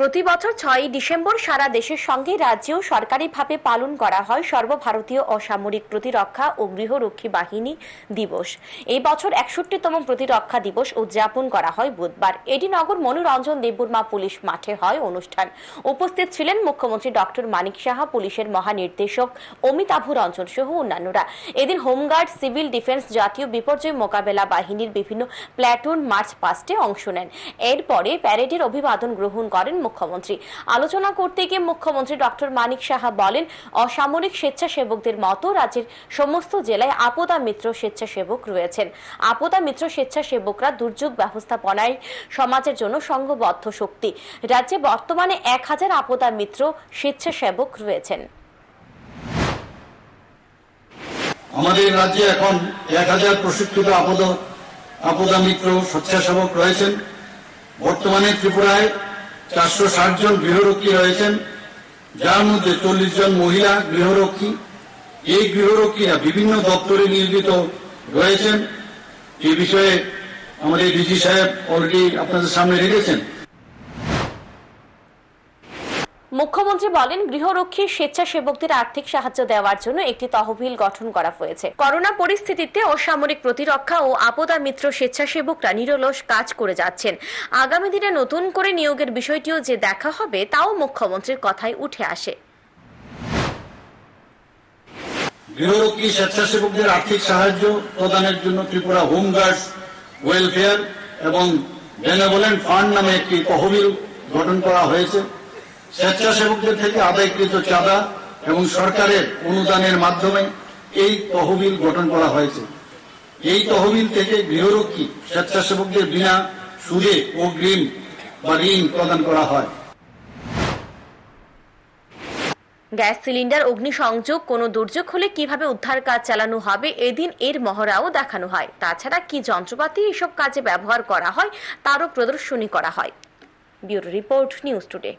প্রতি বছর ছয়ই ডিসেম্বর সারা দেশের সঙ্গে রাজ্যেও সরকারিভাবে পালন করা হয় সর্বভারতীয় অসামরিক প্রতিরক্ষা ও গৃহরক্ষী বাহিনী দিবস। এই বছর একষট্টিতম প্রতিরক্ষা দিবস উদযাপন করা হয় বুধবার। এটি নগর মনোরঞ্জন দেববর্মা পুলিশ মাঠে হয় অনুষ্ঠান। উপস্থিত ছিলেন মুখ্যমন্ত্রী ডক্টর মানিক সাহা, পুলিশের মহানির্দেশক অমিতাভ রঞ্জন সহ অন্যান্যরা। এদিন হোমগার্ড, সিভিল ডিফেন্স জাতীয় বিপর্যয় মোকাবেলা বাহিনীর বিভিন্ন প্ল্যাটুন মার্চ পাস্টে অংশ নেন। এরপরে প্যারেডের অভিবাদন গ্রহণ করেন মুখ্যমন্ত্রী। আলোচনা করতে গিয়ে মুখ্যমন্ত্রী ডক্টর মানিক সাহা বলেন, অসামরিক স্বেচ্ছাসেবকদের মতো রাজ্যের সমস্ত জেলায় আপদা মিত্র স্বেচ্ছাসেবক রয়েছেন। আপদা মিত্র স্বেচ্ছাসেবকরা দুর্যোগ ব্যবস্থাপনায় সমাজের জন্য সংঘবদ্ধ শক্তি। রাজ্যে বর্তমানে এক হাজার আপদা মিত্র স্বেচ্ছাসেবক রয়েছেন। আমাদের রাজ্যে এখন এক হাজার প্রশিক্ষিত আপদ, আপদা মিত্র স্বেচ্ছাসেবক রয়েছেন। বর্তমানে ত্রিপুরায় চারশো ষাট জন গৃহরক্ষী রয়েছেন। যার মধ্যে চল্লিশ জন মহিলা গৃহরক্ষী। এই গৃহরক্ষীরা বিভিন্ন দপ্তরে নিয়োজিত রয়েছেন। এ বিষয়ে আমাদের ডিজি সাহেব অলরেডি আপনাদের সামনে রেখেছেন। মুখ্যমন্ত্রী বলেন, গৃহরক্ষী স্বেচ্ছাসেবকদের আর্থিক সাহায্য দেওয়ার জন্য একটি তহবিল গঠন করা হয়েছে। করোনা পরিস্থিতিতে অসামরিক প্রতিরক্ষা ও আপদা মিত্র স্বেচ্ছাসেবকরা নিরলস কাজ করে যাচ্ছেন। আগামী দিনে নতুন করে নিয়োগের বিষয়টিও যে দেখা হবে, তাও মুখ্যমন্ত্রীর কথায় উঠে আসে। গৃহরক্ষী স্বেচ্ছাসেবকদের আর্থিক সাহায্য প্রদানের জন্য ত্রিপুরা হোম ওয়েলফেয়ার এবং বেনেভোলেন্ট ফান্ড নামে একটি তহবিল গঠন করা হয়েছে। স্বেচ্ছাসেবকদের থেকে আদায়কৃত চাঁদা এবং সরকারের অনুদানের মাধ্যমে এই তহবিল গঠন করা হয়েছে। এই তহবিল থেকে গৃহরক্ষী স্বেচ্ছাসেবকদের বিনা সুদে অগ্রিম বা ঋণ প্রদান করা হয়। গ্যাস সিলিন্ডার, অগ্নিসংযোগ, কোনো দুর্যোগ হলে কীভাবে উদ্ধার কাজ চালানো হবে, এদিন এর মহড়াও দেখানো হয়। তাছাড়া কি যন্ত্রপাতি এসব কাজে ব্যবহার করা হয়, তারও প্রদর্শনী করা হয়। Bureau report, news today.